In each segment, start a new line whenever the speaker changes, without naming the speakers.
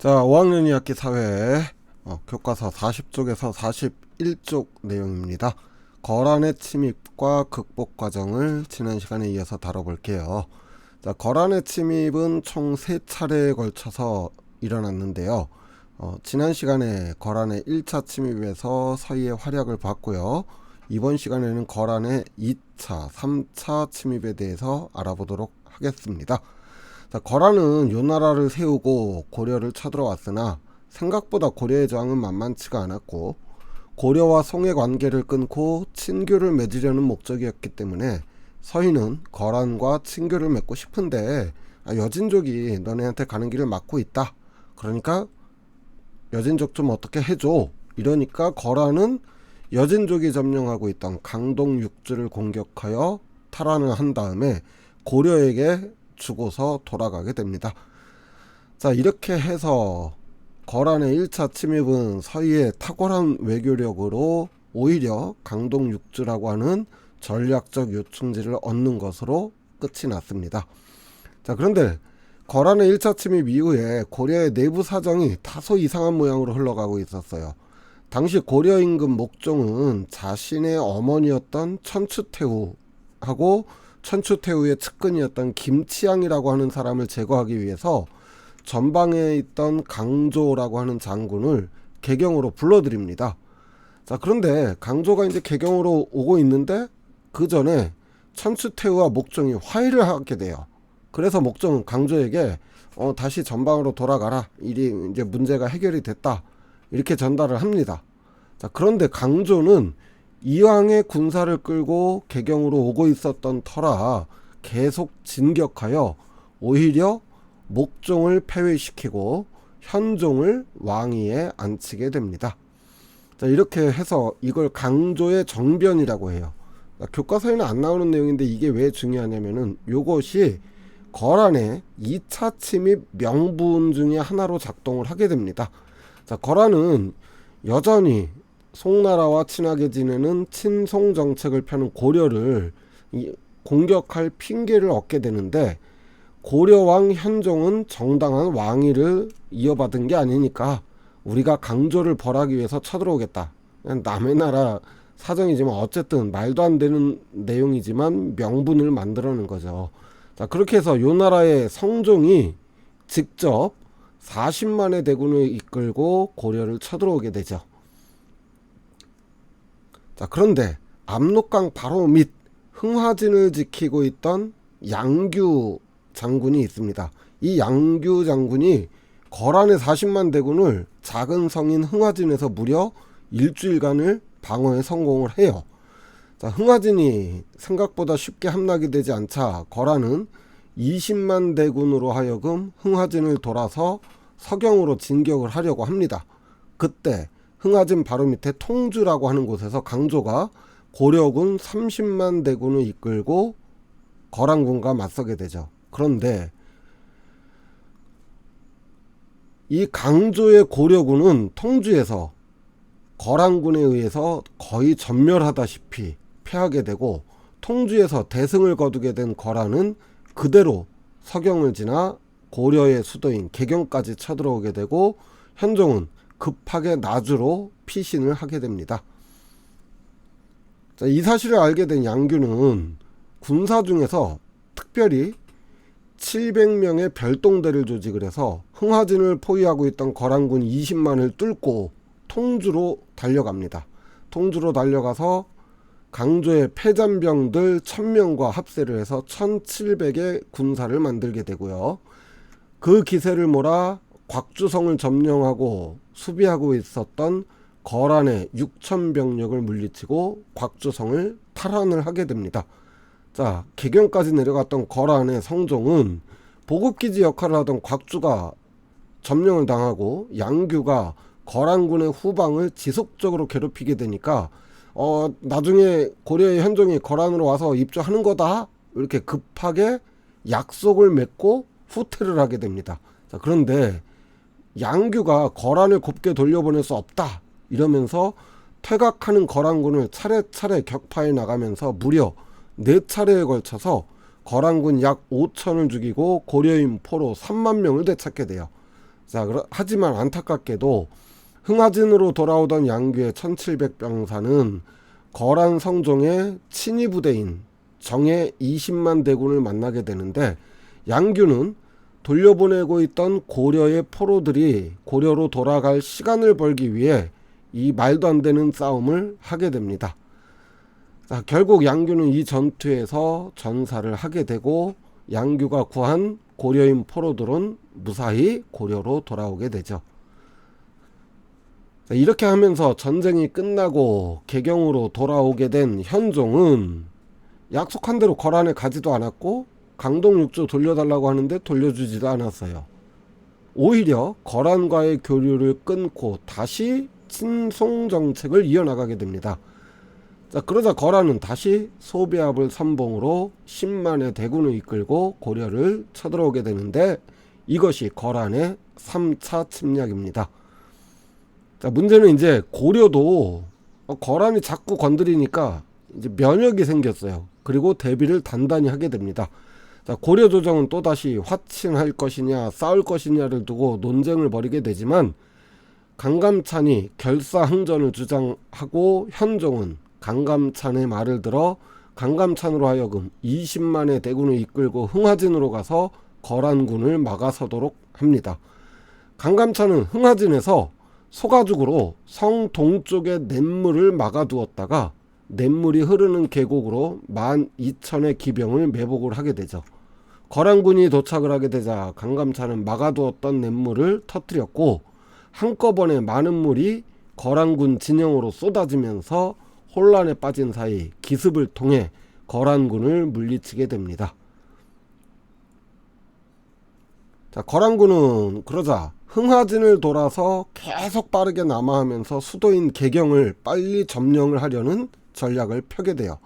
자, 5학년 2학기 사회 어, 교과서 40쪽에서 41쪽 내용입니다. 거란의 침입과 극복 과정을 지난 시간에 이어서 다뤄볼게요. 자, 거란의 침입은 총 3차례에 걸쳐서 일어났는데요. 어, 지난 시간에 거란의 1차 침입에서 서희의 활약을 봤고요. 이번 시간에는 거란의 2차, 3차 침입에 대해서 알아보도록 하겠습니다. 자, 거란은 요나라를 세우고 고려를 쳐들어왔으나 생각보다 고려의 저항은 만만치가 않았고 고려와 송의 관계를 끊고 친교를 맺으려는 목적이었기 때문에 서희는 거란과 친교를 맺고 싶은데 아, 여진족이 너네한테 가는 길을 막고 있다. 그러니까 여진족 좀 어떻게 해줘. 이러니까 거란은 여진족이 점령하고 있던 강동 육주를 공격하여 탈환을 한 다음에 고려에게 주고서 돌아가게 됩니다. 자, 이렇게 해서 거란의 1차 침입은 서희의 탁월한 외교력으로 오히려 강동 육주라고 하는 전략적 요충지를 얻는 것으로 끝이 났습니다. 자, 그런데 거란의 1차 침입 이후에 고려의 내부 사정이 다소 이상한 모양으로 흘러가고 있었어요. 당시 고려 임금 목종은 자신의 어머니였던 천추태후하고 천추태후의 측근이었던 김치양이라고 하는 사람을 제거하기 위해서 전방에 있던 강조라고 하는 장군을 개경으로 불러드립니다. 자, 그런데 강조가 이제 개경으로 오고 있는데 그 전에 천추태후와 목종이 화해를 하게 돼요. 그래서 목종은 강조에게 어, 다시 전방으로 돌아가라. 일이 이제 문제가 해결이 됐다. 이렇게 전달을 합니다. 자, 그런데 강조는 이왕의 군사를 끌고 개경으로 오고 있었던 터라 계속 진격하여 오히려 목종을 폐위시키고 현종을 왕위에 앉히게 됩니다. 자, 이렇게 해서 이걸 강조의 정변이라고 해요. 자, 교과서에는 안 나오는 내용인데 이게 왜 중요하냐면은 요것이 거란의 2차 침입 명분 중에 하나로 작동을 하게 됩니다. 자, 거란은 여전히 송나라와 친하게 지내는 친송 정책을 펴는 고려를 공격할 핑계를 얻게 되는데 고려왕 현종은 정당한 왕위를 이어받은 게 아니니까 우리가 강조를 벌하기 위해서 쳐들어오겠다. 남의 나라 사정이지만 어쨌든 말도 안 되는 내용이지만 명분을 만들어낸 거죠. 자 그렇게 해서 요 나라의 성종이 직접 40만의 대군을 이끌고 고려를 쳐들어오게 되죠. 자, 그런데 압록강 바로 밑 흥화진을 지키고 있던 양규 장군이 있습니다. 이 양규 장군이 거란의 40만 대군을 작은 성인 흥화진에서 무려 일주일간을 방어에 성공을 해요. 자, 흥화진이 생각보다 쉽게 함락이 되지 않자 거란은 20만 대군으로 하여금 흥화진을 돌아서 서경으로 진격을 하려고 합니다. 그때 흥하진 바로 밑에 통주라고 하는 곳에서 강조가 고려군 30만 대군을 이끌고 거란군과 맞서게 되죠. 그런데 이 강조의 고려군은 통주에서 거란군에 의해서 거의 전멸하다시피 패하게 되고 통주에서 대승을 거두게 된 거란은 그대로 서경을 지나 고려의 수도인 개경까지 쳐들어오게 되고 현종은 급하게 나주로 피신을 하게 됩니다. 자, 이 사실을 알게 된 양규는 군사 중에서 특별히 700명의 별동대를 조직을 해서 흥하진을 포위하고 있던 거란군 20만을 뚫고 통주로 달려갑니다. 통주로 달려가서 강조의 패잔병들 1000명과 합세를 해서 1700의 군사를 만들게 되고요. 그 기세를 몰아 곽주성을 점령하고 수비하고 있었던 거란의 6천 병력을 물리치고 곽주성을 탈환을 하게 됩니다. 자, 개경까지 내려갔던 거란의 성종은 보급기지 역할을 하던 곽주가 점령을 당하고 양규가 거란군의 후방을 지속적으로 괴롭히게 되니까 어 나중에 고려의 현종이 거란으로 와서 입주하는 거다 이렇게 급하게 약속을 맺고 후퇴를 하게 됩니다. 자, 그런데 양규가 거란을 곱게 돌려보낼 수 없다 이러면서 퇴각하는 거란군을 차례차례 격파해 나가면서 무려 네 차례에 걸쳐서 거란군 약 5천을 죽이고 고려인 포로 3만 명을 되찾게 돼요. 자, 하지만 안타깝게도 흥하진으로 돌아오던 양규의 1700병사는 거란 성종의 친위 부대인 정의 20만 대군을 만나게 되는데 양규는 돌려보내고 있던 고려의 포로들이 고려로 돌아갈 시간을 벌기 위해 이 말도 안 되는 싸움을 하게 됩니다. 자, 결국 양규는 이 전투에서 전사를 하게 되고 양규가 구한 고려인 포로들은 무사히 고려로 돌아오게 되죠. 자, 이렇게 하면서 전쟁이 끝나고 개경으로 돌아오게 된 현종은 약속한 대로 거란에 가지도 않았고 강동 육조 돌려달라고 하는데 돌려주지도 않았어요. 오히려 거란과의 교류를 끊고 다시 친송 정책을 이어나가게 됩니다. 자, 그러자 거란은 다시 소비압을 선봉으로 10만의 대군을 이끌고 고려를 쳐들어오게 되는데 이것이 거란의 3차 침략입니다. 자, 문제는 이제 고려도 어, 거란이 자꾸 건드리니까 이제 면역이 생겼어요. 그리고 대비를 단단히 하게 됩니다. 자, 고려 조정은 또다시 화친할 것이냐 싸울 것이냐를 두고 논쟁을 벌이게 되지만 강감찬이 결사항전을 주장하고 현종은 강감찬의 말을 들어 강감찬으로 하여금 20만의 대군을 이끌고 흥하진으로 가서 거란군을 막아서도록 합니다. 강감찬은 흥하진에서 소가죽으로 성 동쪽의 냇물을 막아두었다가 냇물이 흐르는 계곡으로 12,000의 기병을 매복을 하게 되죠. 거란군이 도착을 하게 되자 강감찬은 막아두었던 냇물을 터뜨렸고 한꺼번에 많은 물이 거란군 진영으로 쏟아지면서 혼란에 빠진 사이 기습을 통해 거란군을 물리치게 됩니다. 자, 거란군은 그러자 흥하진을 돌아서 계속 빠르게 남하하면서 수도인 개경을 빨리 점령을 하려는 전략을 펴게 돼요.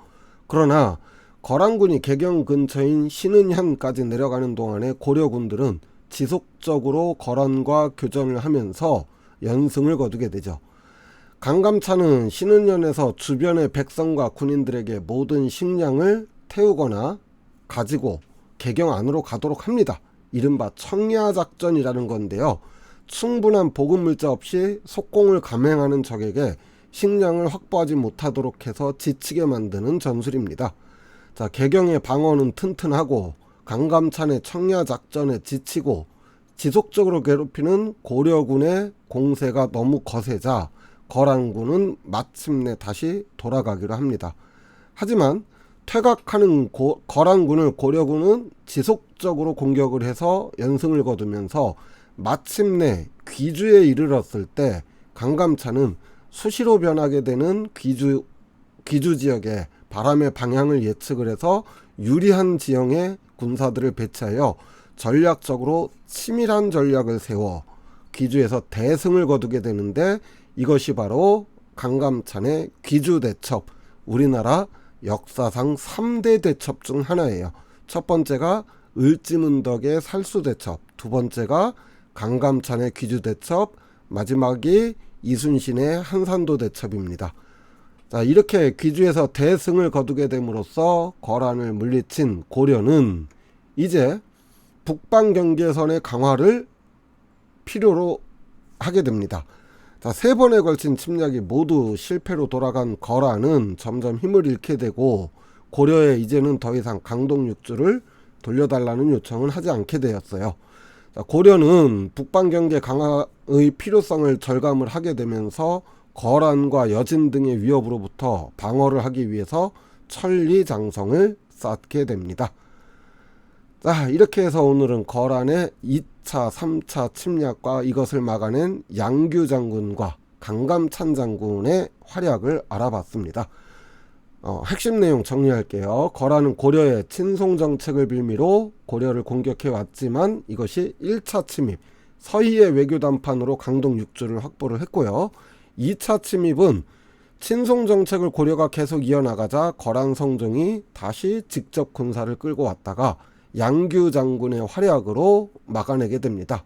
그러나 거란군이 개경 근처인 신은현까지 내려가는 동안에 고려군들은 지속적으로 거란과 교전을 하면서 연승을 거두게 되죠. 강감찬은 신은현에서 주변의 백성과 군인들에게 모든 식량을 태우거나 가지고 개경 안으로 가도록 합니다. 이른바 청야 작전이라는 건데요. 충분한 보급 물자 없이 속공을 감행하는 적에게 식량을 확보하지 못하도록 해서 지치게 만드는 전술입니다. 자, 개경의 방어는 튼튼하고 강감찬의 청야 작전에 지치고 지속적으로 괴롭히는 고려군의 공세가 너무 거세자 거란군은 마침내 다시 돌아가기로 합니다. 하지만 퇴각하는 고, 거란군을 고려군은 지속적으로 공격을 해서 연승을 거두면서 마침내 귀주에 이르렀을 때 강감찬은 수시로 변하게 되는 귀주 귀주 지역에 바람의 방향을 예측을 해서 유리한 지형에 군사들을 배치하여 전략적으로 치밀한 전략을 세워 귀주에서 대승을 거두게 되는데 이것이 바로 강감찬의 귀주 대첩 우리나라 역사상 3대 대첩 중 하나예요. 첫 번째가 을지문덕의 살수 대첩, 두 번째가 강감찬의 귀주 대첩, 마지막이 이순신의 한산도 대첩입니다. 자, 이렇게 귀주에서 대승을 거두게 됨으로써 거란을 물리친 고려는 이제 북방 경계선의 강화를 필요로 하게 됩니다. 자, 세 번에 걸친 침략이 모두 실패로 돌아간 거란은 점점 힘을 잃게 되고 고려에 이제는 더 이상 강동 육주를 돌려달라는 요청은 하지 않게 되었어요. 자, 고려는 북방 경계 강화의 필요성을 절감을 하게 되면서 거란과 여진 등의 위협으로부터 방어를 하기 위해서 천리장성을 쌓게 됩니다. 자, 이렇게 해서 오늘은 거란의 2차, 3차 침략과 이것을 막아낸 양규 장군과 강감찬 장군의 활약을 알아봤습니다. 어, 핵심 내용 정리할게요. 거란은 고려의 친송 정책을 빌미로 고려를 공격해 왔지만 이것이 1차 침입, 서희의 외교 담판으로 강동 육주를 확보를 했고요. 2차 침입은 친송 정책을 고려가 계속 이어나가자 거란 성종이 다시 직접 군사를 끌고 왔다가 양규 장군의 활약으로 막아내게 됩니다.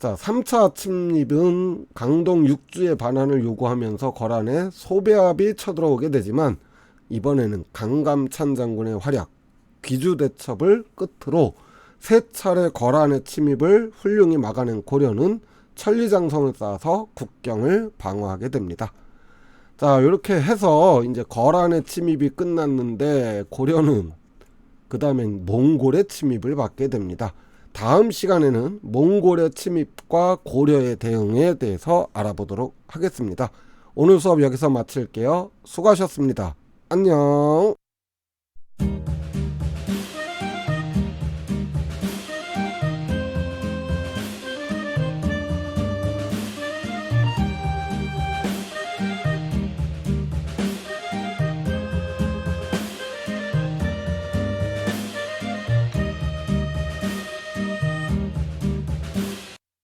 자, 3차 침입은 강동 육주의 반환을 요구하면서 거란에 소배합이 쳐들어오게 되지만 이번에는 강감찬 장군의 활약, 귀주 대첩을 끝으로 세 차례 거란의 침입을 훌륭히 막아낸 고려는 천리장성을 쌓아서 국경을 방어하게 됩니다. 자, 이렇게 해서 이제 거란의 침입이 끝났는데 고려는 그 다음엔 몽골의 침입을 받게 됩니다. 다음 시간에는 몽골의 침입과 고려의 대응에 대해서 알아보도록 하겠습니다. 오늘 수업 여기서 마칠게요. 수고하셨습니다. 안녕.